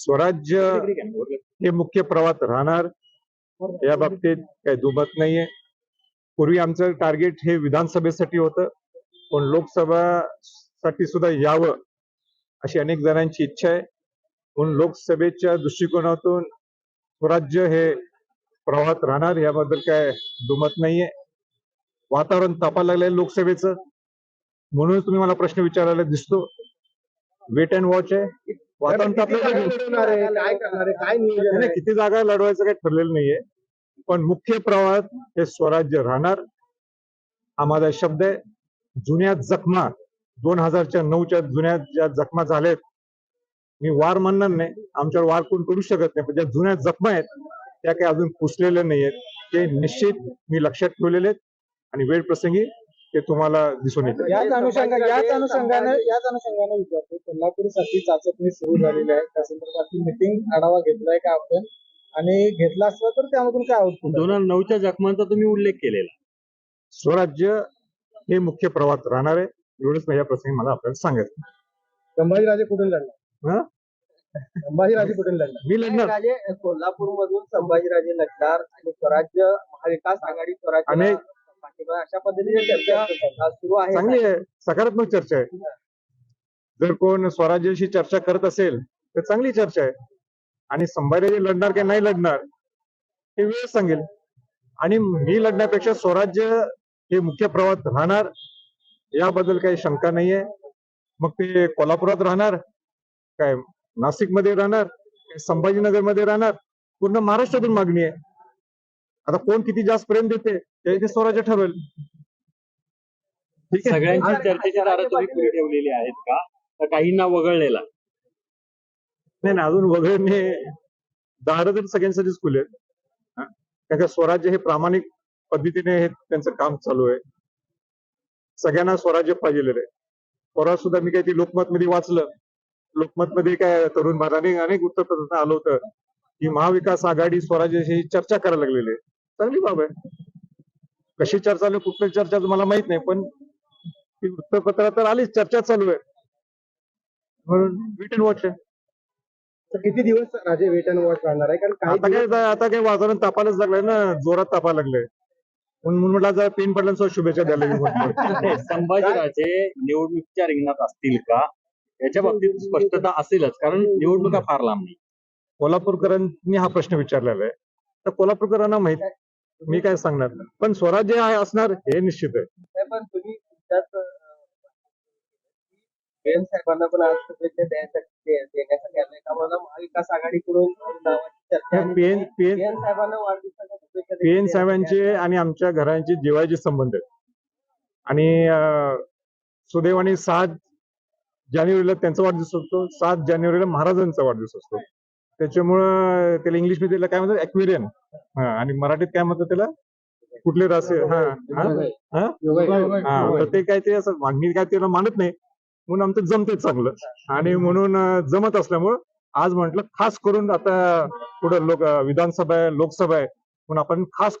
स्वराज्य हे मुख्य प्रवाहात राहणार. या बाबतीत काही दुमत नाहीये. पूर्वी आमचं टार्गेट हे विधानसभेसाठी होतं. पण लोकसभा साठी सुद्धा यावं अशी अनेक जणांची इच्छा आहे. म्हणून लोकसभेच्या दृष्टिकोनातून स्वराज्य हे प्रवाहात राहणार याबद्दल काय दुमत नाहीये. वातावरण तापायला लागलंय लोकसभेचं. म्हणून तुम्ही मला प्रश्न विचारायला दिसतो. वेट अँड वॉच आहे. वातावरण तापलं काय पाहिजे. लढवणार आहे? काय करणार आहे? काय नियोजन नाही, आहे? किती जागा लढवायचं काही ठरलेलं नाहीये. पण मुख्य प्रवाहात हे स्वराज्य राहणार. हा माझा शब्द आहे. जुन्या जखमा दोन हजारच्या नऊच्या जुन्या ज्या जखमा झाल्यात मी वार म्हणणार नाही. आमच्यावर वार कोण करू शकत नाही. पण ज्या जुन्या जखमा आहेत त्या काही अजून पुसलेल्या नाहीयेत. ते निश्चित मी लक्षात ठेवलेले आहेत. आणि वेळ प्रसंगी ते तुम्हाला दिसून येते. याच अनुषंगाने याच अनुषंगाने याच अनुषंगाने विचारतो कोल्हापूरसाठी चाचपणी सुरू झालेली आहे. त्या संदर्भातली मिटिंग आढावा घेतलाय का आपण? आणि घेतला असला तर त्यामधून काय आउटपुट दोन हजार नऊच्या जखमांचा तुम्ही उल्लेख केलेला. स्वराज्य हे मुख्य प्रवाहात राहणार आहे. एवढंच मी या प्रसंगी मला आपल्याला सांगायचं संभाजीराजे कुठून लढला हा? संभाजीराजे कुठून लढला मी लढणार. राजे कोल्हापूर मधून संभाजीराजे लढणार आणि स्वराज्य महाविकास आघाडी स्वराज्य अनेक- अशा पद्धतीने चर्चा आज सुरू आहे. चांगली आहे. सकारात्मक चर्चा आहे. जर कोण स्वराज्याशी चर्चा करत असेल तर चांगली चर्चा आहे. आणि संभाजी लढणार की नाही लढणार हे वेळ सांगेल. आणि मी लढण्यापेक्षा स्वराज्य हे मुख्य प्रवाहात राहणार याबद्दल काही शंका नाहीये. मग ते कोल्हापुरात राहणार काय नाशिकमध्ये राहणार संभाजीनगरमध्ये राहणार पूर्ण महाराष्ट्रातून मागणी आहे. आता कोण किती जास्त प्रेम देते ते ते स्वराज्य ठरवेल. ठीक आहे? सगळ्यांची चर्चेची दारं तुम्ही खुली ठेवलेली आहेत का? तर काहींना वगळलेला. नाही ना अजून वगळणे दार तर सगळ्यांसाठीच खुले आहेत. कारण का स्वराज्य हे प्रामाणिक पद्धतीने हे त्यांचं काम चालू आहे. सगळ्यांना स्वराज्य पाहिजे आहे. परवा सुद्धा मी काही ती लोकमत मध्ये वाचलं. लोकमत मध्ये काय तरुण भारताने अनेक उत्तर आलं होतं. की महाविकास आघाडी स्वराज्याशी चर्चा करायला लागलेली आहे. चांगली बाब आहे. कशी चर्चा आहे, कुठली चर्चा मला माहीत नाही पण ती वृत्तपत्रात तर आलीच चर्चा चालू आहे. म्हणून विट अँड वॉच आहे. तर किती दिवस राजे वेट अँड वॉच राहणार आहे? कारण काही आता काय दिवस- आता काय वातावरण तापायलाच लागलंय ना जोरात तापायला लागलंय. म्हणून म्हटलं जरा पेन पडल्यानंतर शुभेच्छा द्यायला लागेल म्हटलं. नाही, संभाजीराजे निवडणुकीच्या रिंगणात असतील का? याच्या बाबतीत स्पष्टता असेलच कारण निवडणुका फार लांब नाही. कोल्हापूरकरांनी हा प्रश्न विचारलेला आहे. तर कोल्हापूरकरांना माहीत मी काय सांगणार पण स्वराज्य आहे असणार हे निश्चित आहे. नाही, पण तुम्ही तुमच्याच बेन साहेबांना पण आज शुभेच्छा द्यायसाठी दे- देण्यासाठी आले. का मला महाविकास आघाडीकडून नावाची चर्चा आहे. पेन पेन बेन साहेबांना वाढदिवसाच्या शुभेच्छा पी एन देखील साहेबांचे आणि आमच्या घरांचे जिवाळ्याचे संबंध आहेत. आणि सुदैवाने सात जानेवारीला त्यांचा वाढदिवस असतो. सात जानेवारीला महाराजांचा वाढदिवस असतो. त्याच्यामुळं त्याला इंग्लिशमध्ये त्याला काय म्हणतात? एक्वेरियन आणि मराठीत काय म्हणतात त्याला? कुठले रासे हा हा? हा? हा तर ते काय ते असं मागणी काय त्याला मानत नाही. म्हणून आमचं जमते चांगलं. आणि म्हणून अं, जमत असल्यामुळं आज म्हटलं खास करून आता पुढे लोक विधानसभा आहे लोकसभा आहे. म्हणून आपण खास